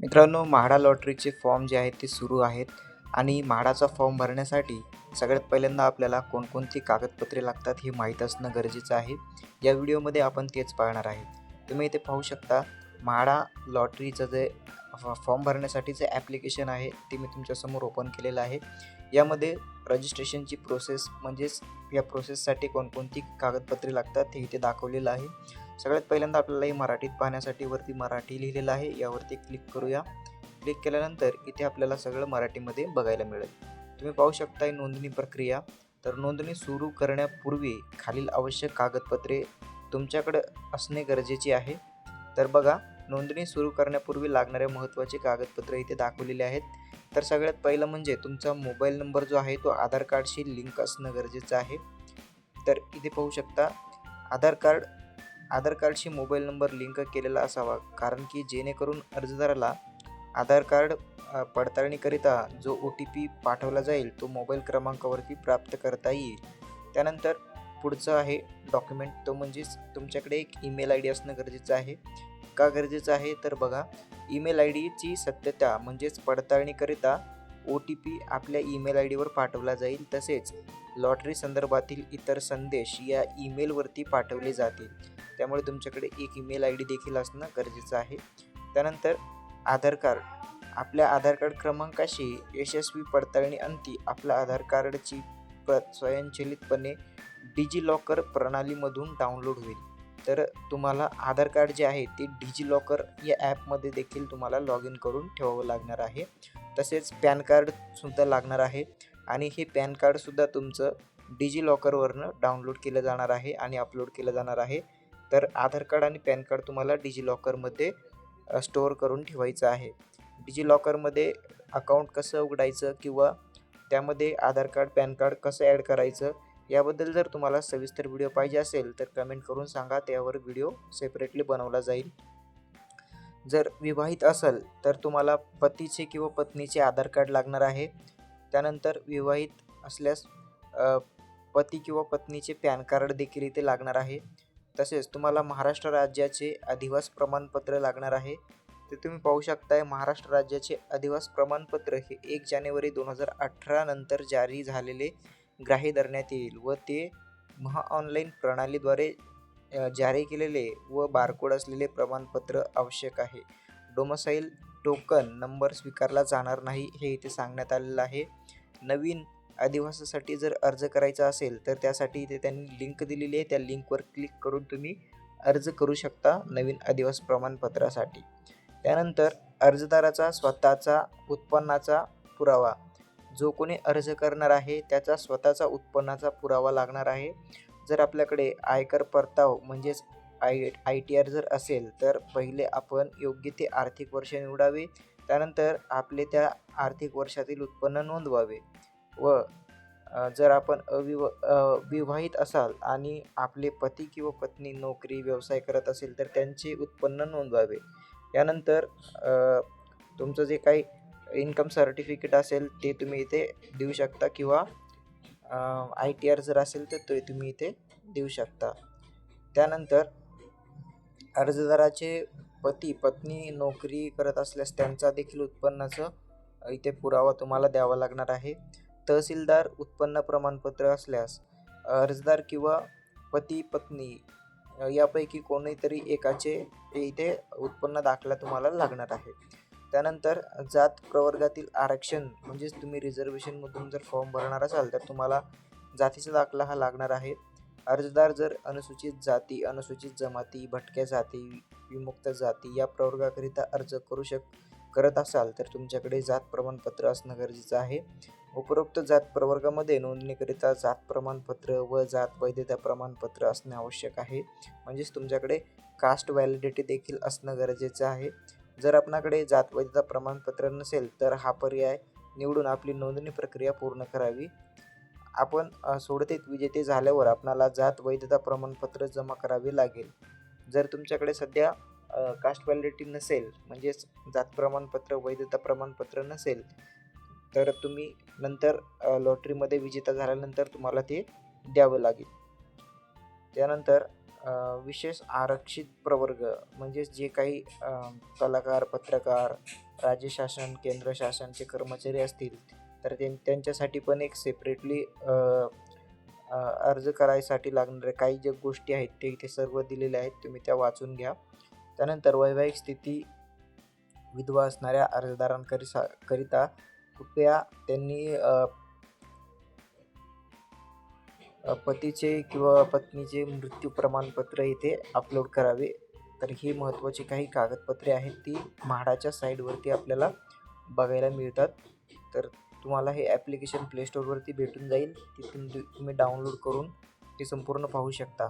मित्रांनो म्हाडा लॉटरीचे फॉर्म जे आहेत ते सुरू आहेत आणि म्हाडाचा फॉर्म भरण्यासाठी सगळ्यात पहिल्यांदा आपल्याला कोणकोणती कागदपत्रे लागतात हे माहीत असणं गरजेचं आहे. या व्हिडिओमध्ये आपण तेच पाहणार आहे. तुम्ही इथे पाहू शकता म्हाडा लॉटरीचं जे फॉर्म फॉर्म भरण्यासाठीचं ॲप्लिकेशन आहे ते मी तुमच्यासमोर ओपन केलेलं आहे. यामध्ये रजिस्ट्रेशनची प्रोसेस म्हणजेच या प्रोसेससाठी कोणकोणती कागदपत्रे लागतात हे इथे दाखवलेलं आहे. सगळ्यात पहिल्यांदा आपल्याला हे मराठीत पाहण्यासाठी वरती मराठी लिहिलेलं आहे. यावरती क्लिक करूया. क्लिक केल्यानंतर इथे आपल्याला सगळं मराठीमध्ये बघायला मिळेल. तुम्ही पाहू शकता नोंदणी प्रक्रिया. तर नोंदणी सुरू करण्यापूर्वी खालील आवश्यक कागदपत्रे तुमच्याकडे असणे गरजेचे आहे. तर बघा नोंदणी सुरू करण्यापूर्वी लागणारे महत्त्वाचे कागदपत्रे इथे दाखवलेले आहेत. तर सगळ्यात पहिलं म्हणजे तुमचा मोबाईल नंबर जो आहे तो आधार कार्डशी लिंक असणं गरजेचं आहे. तर इथे पाहू शकता आधार कार्ड आधार कार्डशी मोबाईल नंबर लिंक केलेला असावा कारण की जेणेकरून अर्जदाराला आधार कार्ड पडताळणीकरिता जो ओ टी पी पाठवला जाईल तो मोबाईल क्रमांकावरती प्राप्त करता येईल. त्यानंतर पुढचं आहे डॉक्युमेंट. तो म्हणजेच तुमच्याकडे एक ईमेल आय डी असणं गरजेचं आहे. का गरजेचं आहे? तर बघा ईमेल आय डीची सत्यता म्हणजेच पडताळणीकरिता ओ टी पी आपल्या ईमेल आय डीवर पाठवला जाईल. तसेच लॉटरी संदर्भातील इतर संदेश या ईमेलवरती पाठवले जातील. त्यामुळे तुमच्याकडे एक ईमेल आय डी देखील असणं गरजेचं आहे. त्यानंतर आधार कार्ड. आपल्या आधार कार्ड क्रमांकाशी यशस्वी पडताळणी अंती आपल्या आधार कार्डची प्रत स्वयंचलितपणे डिजि लॉकर प्रणालीमधून डाउनलोड होईल. तर तुम्हाला आधार कार्ड जे आहे ते डिजि लॉकर या ॲपमध्ये देखील तुम्हाला लॉग इन करून ठेवावं लागणार आहे. तसेच पॅन कार्डसुद्धा लागणार आहे आणि हे पॅन कार्डसुद्धा तुमचं डिजि लॉकरवरनं डाउनलोड केलं जाणार आहे आणि अपलोड केलं जाणार आहे. तर आधार कार्ड आणि पॅन कार्ड तुम्हाला डिजि लॉकरमध्ये स्टोअर करून ठेवायचं आहे. डिजि लॉकरमध्ये अकाउंट कसं उघडायचं किंवा त्यामध्ये आधार कार्ड पॅन कार्ड कसं ॲड करायचं याबद्दल जर तुम्हाला सविस्तर व्हिडिओ पाहिजे असेल तर कमेंट करून सांगा त्यावर व्हिडिओ सेपरेटली बनवला जाईल. जर विवाहित असाल तर तुम्हाला पतीचे किंवा पत्नीचे आधार कार्ड लागणार आहे. त्यानंतर विवाहित असल्यास पती किंवा पत्नीचे पॅन कार्ड देखील इथे लागणार आहे. तसेच तुम्हाला महाराष्ट्र राज्याचे अधिवास प्रमाणपत्र लागणार आहे. ते तुम्ही पाहू शकताय महाराष्ट्र राज्याचे अधिवास प्रमाणपत्र हे एक जानेवारी दोन हजार अठरा नंतर जारी झालेले ग्राह्य धरण्यात येईल व ते महा ऑनलाईन प्रणालीद्वारे जारी केलेले व बारकोड असलेले प्रमाणपत्र आवश्यक आहे. डोमसाईल टोकन नंबर स्वीकारला जाणार नाही हे इथे सांगण्यात आलेलं आहे. नवीन अधिवासासाठी जर अर्ज करायचा असेल तर त्यासाठी इथे त्यांनी लिंक दिलेली आहे. त्या लिंकवर क्लिक करून तुम्ही अर्ज करू शकता नवीन अधिवास प्रमाणपत्रासाठी. त्यानंतर अर्जदाराचा स्वतःचा उत्पन्नाचा पुरावा. जो कोणी अर्ज करणार आहे त्याचा स्वतःचा उत्पन्नाचा पुरावा लागणार आहे. जर आपल्याकडे आयकर परताव म्हणजेच आय आय टी आर जर असेल तर पहिले आपण योग्य ते आर्थिक वर्ष निवडावे. त्यानंतर आपले त्या आर्थिक वर्षातील उत्पन्न नोंदवावे. व जर आपण अविव विवाहित असाल आणि आपले पती किंवा पत्नी नोकरी व्यवसाय करत असेल तर त्यांचे उत्पन्न नोंदवावे. यानंतर तुमचं जे काही इन्कम सर्टिफिकेट असेल ते तुम्ही इथे देऊ शकता किंवा आय टी आर जर असेल तर ते तुम्ही इथे देऊ शकता. त्यानंतर अर्जदाराचे पती पत्नी नोकरी करत असल्यास त्यांचा देखील उत्पन्नाचं इथे पुरावा तुम्हाला द्यावा लागणार आहे. तहसीलदार उत्पन्न प्रमाणपत्र असल्यास अर्जदार किंवा पती पत्नी यापैकी कोणीतरी एकाचे इथे उत्पन्न दाखला तुम्हाला लागणार आहे. त्यानंतर जात प्रवर्गातील आरक्षण म्हणजेच तुम्ही रिझर्वेशनमधून जर फॉर्म भरणार असाल तर तुम्हाला जातीचा दाखला हा लागणार आहे. अर्जदार जर अनुसूचित जाती अनुसूचित जमाती भटक्या जाती विमुक्त जाती या प्रवर्गाकरिता अर्ज करू शक करत असाल तर तुमच्याकडे जात प्रमाणपत्र असणं गरजेचं आहे. उपरोक्त जात प्रवर्गामध्ये नोंदणीकरिता जात प्रमाणपत्र व जात वैधता प्रमाणपत्र असणे आवश्यक आहे. म्हणजेच तुमच्याकडे कास्ट व्हॅलिडिटी देखील असणं गरजेचं आहे. जर आपणाकडे जात वैधता प्रमाणपत्र नसेल तर हा पर्याय निवडून आपली नोंदणी प्रक्रिया पूर्ण करावी. आपण सोडतेत सोडतीत विजेते झाल्यावर आपणाला जात वैधता प्रमाणपत्र जमा करावे लागेल. जर तुमच्याकडे सध्या कास्ट व्हॅलिडिटी नसेल म्हणजेच जात प्रमाणपत्र वैधता प्रमाणपत्र नसेल तर तुम्ही नंतर लॉटरीमध्ये विजेता झाल्यानंतर तुम्हाला ते द्यावं लागेल. त्यानंतर विशेष आरक्षित प्रवर्ग म्हणजेच जे काही कलाकार पत्रकार राज्य शासन केंद्र शासनचे कर्मचारी असतील तर त्यां त्यांच्यासाठी पण एक सेपरेटली अर्ज करायसाठी लागणारे काही ज्या गोष्टी आहेत ते इथे सर्व दिलेले आहेत तुम्ही त्या वाचून घ्या. त्यानंतर वैवाहिक स्थिती विधवा असणाऱ्या अर्जदारांकरिसा करिता कृपया त्यांनी पतीचे किंवा पत्नीचे मृत्यू प्रमाणपत्र इथे अपलोड करावे. तर ही महत्त्वाची काही कागदपत्रे आहेत ती म्हाडाच्या साईडवरती आपल्याला बघायला मिळतात. तर तुम्हाला हे ॲप्लिकेशन प्ले स्टोअरवरती भेटून जाईल. तिथून तुम्ही डाउनलोड करून ते संपूर्ण पाहू शकता.